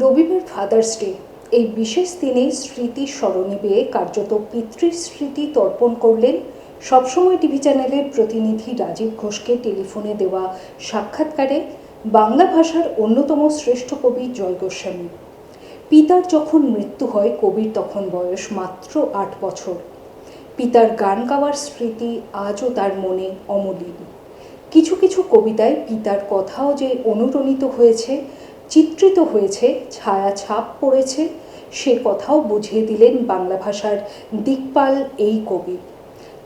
রবিবার father's day এই বিশেষ দিনে স্মৃতি স্মরণে বেয়ে কার্যত পিতৃস্মৃতি তর্পণ করলেন সবসময় টিভি চ্যানেলের প্রতিনিধি রাজীব ঘোষকে টেলিফোনে দেওয়া সাক্ষাৎকারে বাংলা ভাষার অন্যতম শ্রেষ্ঠ কবি জয় গোস্বামী। পিতার যখন মৃত্যু হয়, কবির তখন বয়স মাত্র আট বছর। পিতার গান গাওয়ার স্মৃতি আজও তার মনে অমলিন। কিছু কিছু কবিতায় পিতার কথাও যে অনুরণিত হয়েছে চিত্রিত হয়েছে, ছায়া ছাপ পড়েছে। সে কথাও বুঝিয়ে দিলেন বাংলা ভাষার দিকপাল এই কবি।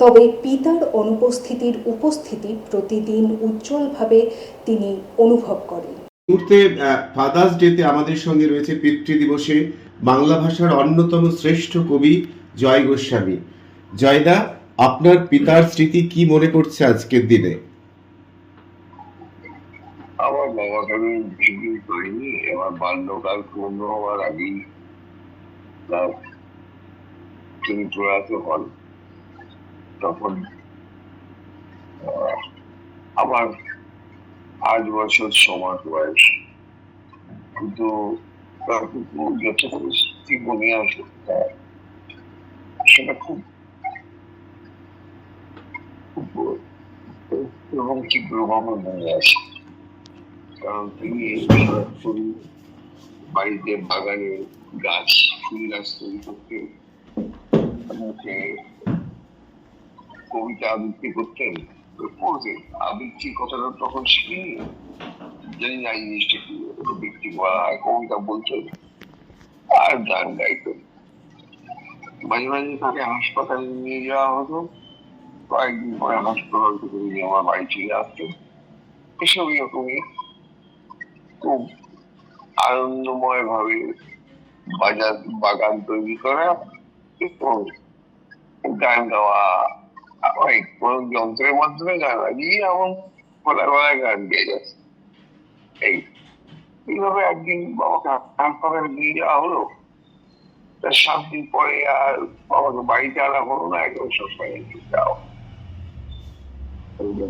তবে পিতার অনুপস্থিতির উপস্থিতি প্রতিদিন উজ্জ্বলভাবে তিনি অনুভব করেন। মুহূর্তে ফাদার্স ডেতে আমাদের সঙ্গে রয়েছে পিতৃ দিবসে বাংলা ভাষার অন্যতম শ্রেষ্ঠ কবি জয় গোস্বামী। জয়দা, আপনার পিতার স্মৃতি কি মনে করছে আজকের দিনে? আমার বাবাকে আমি বেশি করিনি আমার বাল্যকাল পূর্ণ হওয়ার আগেই তার তিনি প্রয়াত হন তখন আমার আট বছর সমান বয়স। কিন্তু তার কিন্তু যতগুলো স্মৃতি মনে আসে সেটা খুব এবং তীব্রভাবে মনে আসে। কারণ তিনি সারাক্ষণ বাড়িতে বাগানে গাছ, ফুল গাছ তৈরি করতেন মুখে কবিতা আবৃত্তি করতেন। পড়তেন আবৃত্তি কথাটা তখন শিখিনি জানি না এই জিনিসটা কি আবৃত্তি বলা হয় কবিতা বলতেন আর গান গাইতেন মাঝে মাঝে তাকে হাসপাতালে নিয়ে যাওয়া হতো। কয়েকদিন পরে হাসপাতাল থেকে আমার বাড়ি চলে আসতেন। এসব এরকমই খুব আনন্দময় ভাবে বাজার, বাগান তৈরি করা এবং গান গাওয়া কোন যন্ত্রের মাধ্যমে গান বাজিয়ে এমন গলায় গলায় গান গেয়ে যাচ্ছে। এই এইভাবে একদিন বাবাকে হাসপাতালে নিয়ে যাওয়া হলো। তার সাত দিন পরে আর বাবাকে বাড়িতে আনা হলো না, একদম সবসময় যাও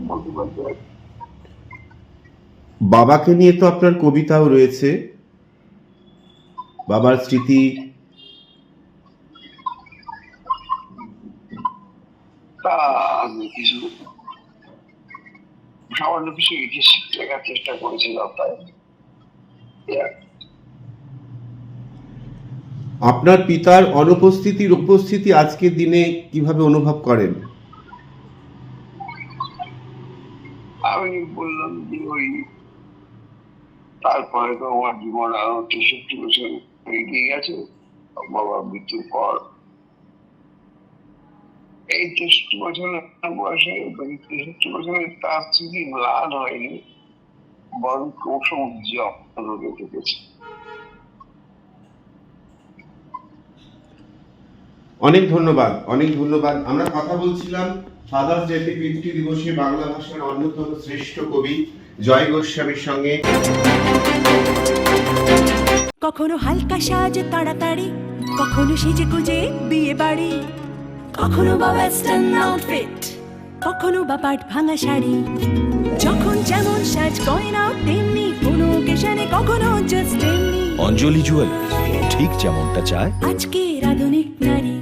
বলতে বলতে বাবাকে নিয়ে তো আপনার কবিতাও রয়েছে। বাবার স্মৃতি। কিছু সামান্য কিছু ইতিহাস লেখার চেষ্টা করেছিলাম তাই। আপনার পিতার অনুপস্থিতির উপস্থিতি আজকের দিনে কীভাবে অনুভব করেন? আমি বললাম যে ওই তারপরে তো আমার জীবন আরও তেষট্টি বছর এগিয়ে গেছে বাবার মৃত্যুর পর এই তেষট্টি বছরের বয়সে তেষট্টি বছরে তার স্মৃতি ম্লান হয়নি, বরং ক্রমশ উজ্জ্বল রোগে থেকেছে অনেক ধন্যবাদ অনেক ধন্যবাদ। আমরা কথা বলছিলাম ফাদার্স ডেতে পিতৃ দিবসে বাংলা ভাষার অন্যতম শ্রেষ্ঠ কবি জয় গোস্বামীর সঙ্গে। কখনো হালকা সাজ তাড়াতাড়ি কখনো সেজে গুজে বিয়ে বাড়ি। কখনো বা ওয়েস্টার্ন আউটফিট কখনো বা পাট ভাঙা শাড়ি। যখন যেমন সাজ গয়না তেমনি কোনো অকেশনে কখনো জাস্ট তেমনি। অঞ্জলি জুয়েলার্স ঠিক যেমনটা চায়। আজকে আধুনিক নারী।